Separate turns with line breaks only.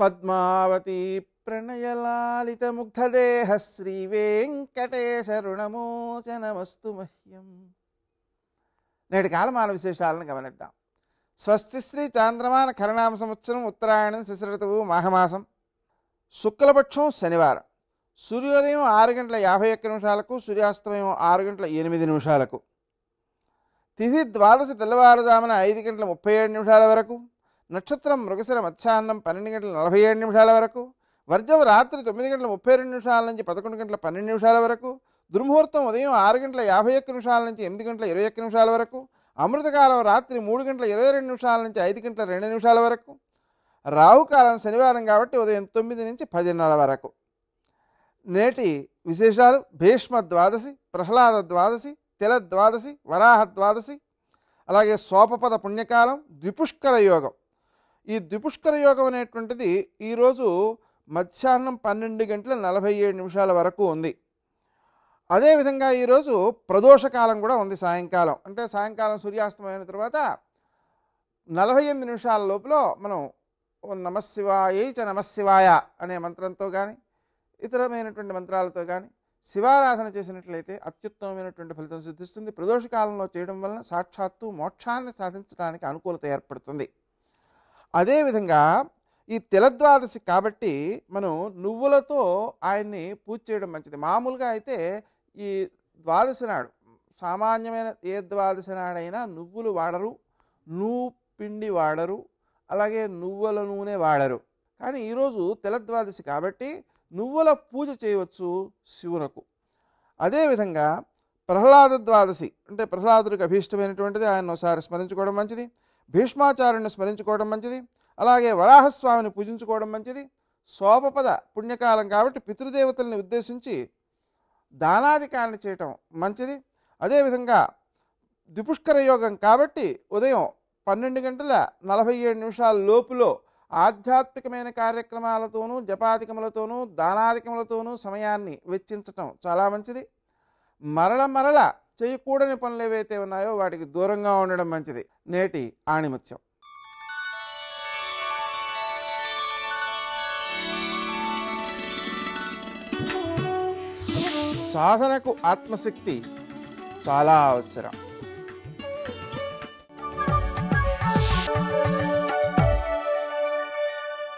పద్మావతి ప్రణయలాలిత ముగ్ధదేహ శ్రీ వెంకటేశ మహ్యం. నేటి కాలమాన విశేషాలను గమనిద్దాం. స్వస్తి శ్రీ చాంద్రమాన ఖరణాం సంవత్సరం ఉత్తరాయణం శిశిరతువు మాఘమాసం. శుక్లపక్షం శనివారం. సూర్యోదయం ఆరు గంటల యాభై ఒక్క నిమిషాలకు సూర్యాస్తమయం ఆరు గంటల ఎనిమిది నిమిషాలకు. తిథి ద్వాదశి తెల్లవారుజామున ఐదు గంటల ముప్పై ఏడు నిమిషాల వరకు. నక్షత్రం మృగశిర మధ్యాహ్నం పన్నెండు గంటల నలభై ఏడు నిమిషాల వరకు వర్జం రాత్రి తొమ్మిది గంటల ముప్పై రెండు నిమిషాల నుంచి పదకొండు గంటల పన్నెండు నిమిషాల వరకు దుర్ముహూర్తం ఉదయం ఆరు గంటల యాభై ఒక్క నిమిషాల నుంచి ఎనిమిది గంటల ఇరవై ఒక్క నిమిషాల వరకు అమృతకాలం రాత్రి మూడు గంటల ఇరవై రెండు నిమిషాల నుంచి ఐదు గంటల రెండు నిమిషాల వరకు రాహుకాలం శనివారం కాబట్టి ఉదయం తొమ్మిది నుంచి పదిన్నర వరకు. నేటి విశేషాలు భీష్మ ద్వాదశి ప్రహ్లాద ద్వాదశి తిల ద్వాదశి వరాహ ద్వాదశి అలాగే సోపపద పుణ్యకాలం ద్విపుష్కర యోగం. ఈ ద్విపుష్కర యోగం అనేటువంటిది ఈరోజు మధ్యాహ్నం పన్నెండు గంటల నలభై ఏడు నిమిషాల వరకు ఉంది. అదేవిధంగా ఈరోజు ప్రదోషకాలం కూడా ఉంది సాయంకాలం. అంటే సాయంకాలం సూర్యాస్తమైన తర్వాత నలభై ఎనిమిది నిమిషాల లోపల మనం ఓ నమశివాయ చ నమశివాయ అనే మంత్రంతో కానీ ఇతరమైనటువంటి మంత్రాలతో కానీ శివారాధన చేసినట్లయితే అత్యుత్తమమైనటువంటి ఫలితం సిద్ధిస్తుంది. ప్రదోషకాలంలో చేయడం వలన సాక్షాత్తు మోక్షాన్ని సాధించడానికి అనుకూలత ఏర్పడుతుంది. అదేవిధంగా ఈ తిలద్వాదశి కాబట్టి మనం నువ్వులతో ఆయన్ని పూజ చేయడం మంచిది. మామూలుగా అయితే ఈ ద్వాదశి నాడు సామాన్యమైన ఏ ద్వాదశి నాడైనా నువ్వులు వాడరు నువ్వు పిండి వాడరు అలాగే నువ్వుల నూనె వాడరు. కానీ ఈరోజు తెలద్వాదశి కాబట్టి నువ్వుల పూజ చేయవచ్చు శివునకు. అదేవిధంగా ప్రహ్లాద ద్వాదశి అంటే ప్రహ్లాదుడికి అభీష్టమైనటువంటిది ఆయన ఒకసారి స్మరించుకోవడం మంచిది. భీష్మాచార్యుని స్మరించుకోవడం మంచిది. అలాగే వరాహస్వామిని పూజించుకోవడం మంచిది. శోభపద పుణ్యకాలం కాబట్టి పితృదేవతల్ని ఉద్దేశించి దానాధికాన్ని చేయటం మంచిది. అదేవిధంగా ద్విపుష్కర యోగం కాబట్టి ఉదయం పన్నెండు గంటల నలభై ఏడు నిమిషాల లోపులో ఆధ్యాత్మికమైన కార్యక్రమాలతోనూ జపాధికములతోనూ దానాధికములతోనూ సమయాన్ని వెచ్చించటం చాలా మంచిది. మరల మరల చేయకూడని పనులు ఏవైతే ఉన్నాయో వాటికి దూరంగా ఉండడం మంచిది. నేటి ఆణిముత్యం. సాధనకు ఆత్మశక్తి చాలా అవసరం.